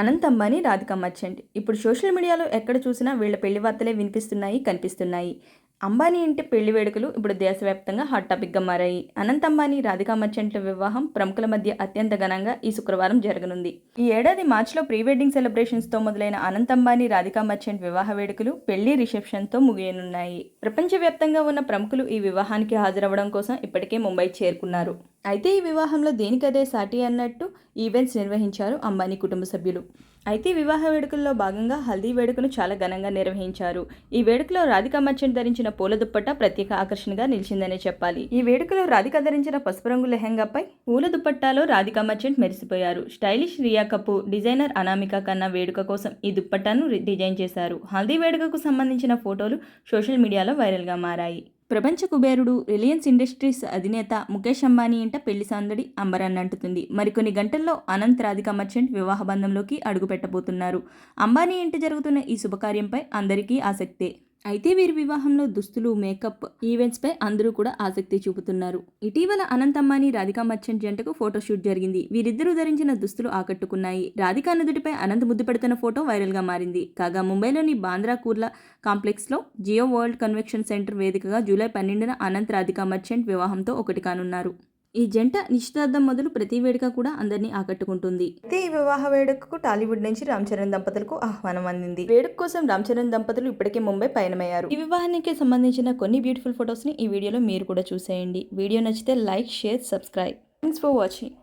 అనంత్ అంబానీ రాధిక మర్చెంట్ ఇప్పుడు సోషల్ మీడియాలో ఎక్కడ చూసినా వీళ్ళ పెళ్ళి వార్తలే వినిపిస్తున్నాయి కనిపిస్తున్నాయి. అంబానీ ఇంటి పెళ్ళి వేడుకలు ఇప్పుడు దేశవ్యాప్తంగా హాట్ టాపిక్గా మారాయి. అనంత్ అంబానీ రాధికా మర్చెంట్ల వివాహం ప్రముఖుల మధ్య అత్యంత ఘనంగా ఈ శుక్రవారం జరగనుంది. ఈ ఏడాది మార్చిలో ప్రీ వెడ్డింగ్ సెలబ్రేషన్స్తో మొదలైన అనంత్ అంబానీ రాధికా మర్చెంట్ వివాహ వేడుకలు పెళ్ళి రిసెప్షన్తో ముగియనున్నాయి. ప్రపంచవ్యాప్తంగా ఉన్న ప్రముఖులు ఈ వివాహానికి హాజరవ్వడం కోసం ఇప్పటికే ముంబై చేరుకున్నారు. అయితే ఈ వివాహంలో దేనికదే సాటి అన్నట్టు ఈవెంట్స్ నిర్వహించారు అంబానీ కుటుంబ సభ్యులు. అయితే వివాహ వేడుకల్లో భాగంగా హల్దీ వేడుకను చాలా ఘనంగా నిర్వహించారు. ఈ వేడుకలో రాధికా మర్చెంట్ ధరించిన పూల దుప్పట్ట ప్రత్యేక ఆకర్షణగా నిలిచిందనే చెప్పాలి. ఈ వేడుకలో రాధిక ధరించిన పసుపు రంగు లెహంగాపై పూల దుప్పట్టాలో రాధికా మర్చెంట్ మెరిసిపోయారు. స్టైలిష్ రియా కపూర్ డిజైనర్ అనామిక కన్నా వేడుక కోసం ఈ దుప్పట్టాను డిజైన్ చేశారు. హల్దీ వేడుకకు సంబంధించిన ఫోటోలు సోషల్ మీడియాలో వైరల్గా మారాయి. ప్రపంచ కుబేరుడు రిలయన్స్ ఇండస్ట్రీస్ అధినేత ముఖేష్ అంబానీ ఇంట పెళ్ళి సందడి అంబరాన్నంటుతుంది మరికొన్ని గంటల్లో అనంత్ రాధిక మర్చెంట్ వివాహ బంధంలోకి అడుగుపెట్టబోతున్నారు. అంబానీ ఇంట జరుగుతున్న ఈ శుభకార్యంపై అందరికీ ఆసక్తే. అయితే వీరి వివాహంలో దుస్తులు మేకప్ ఈవెంట్స్ పై అందరూ కూడా ఆసక్తి చూపుతున్నారు. ఇటీవల అనంత్ రాధికా మర్చెంట్ జంటకు ఫోటోషూట్ జరిగింది. వీరిద్దరూ ధరించిన దుస్తులు ఆకట్టుకున్నాయి. రాధికా నుదుటిపై అనంత్ ముద్దు పెడుతున్న ఫోటో వైరల్గా మారింది. కాగా ముంబైలోని బాంద్రా కుర్లా కాంప్లెక్స్లో జియో వరల్డ్ కన్వెక్షన్ సెంటర్ వేదికగా జూలై పన్నెండున అనంత్ రాధికా మర్చెంట్ వివాహంతో ఒకటి కానున్నారు. ఈ జంట నిశ్చితార్థం మొదలు ప్రతి వేడుక కూడా అందరినీ ఆకట్టుకుంటుంది. అయితే ఈ వివాహ వేడుకకు టాలీవుడ్ నుంచి రామ్ చరణ్ దంపతులకు ఆహ్వానం అందింది. వేడుక కోసం రామ్ చరణ్ దంపతులు ఇప్పటికే ముంబై పయనమయ్యారు. ఈ వివాహానికి సంబంధించిన కొన్ని బ్యూటిఫుల్ ఫొటోస్ని ఈ వీడియోలో మీరు కూడా చూసేయండి. వీడియో నచ్చితే like share subscribe thanks for watching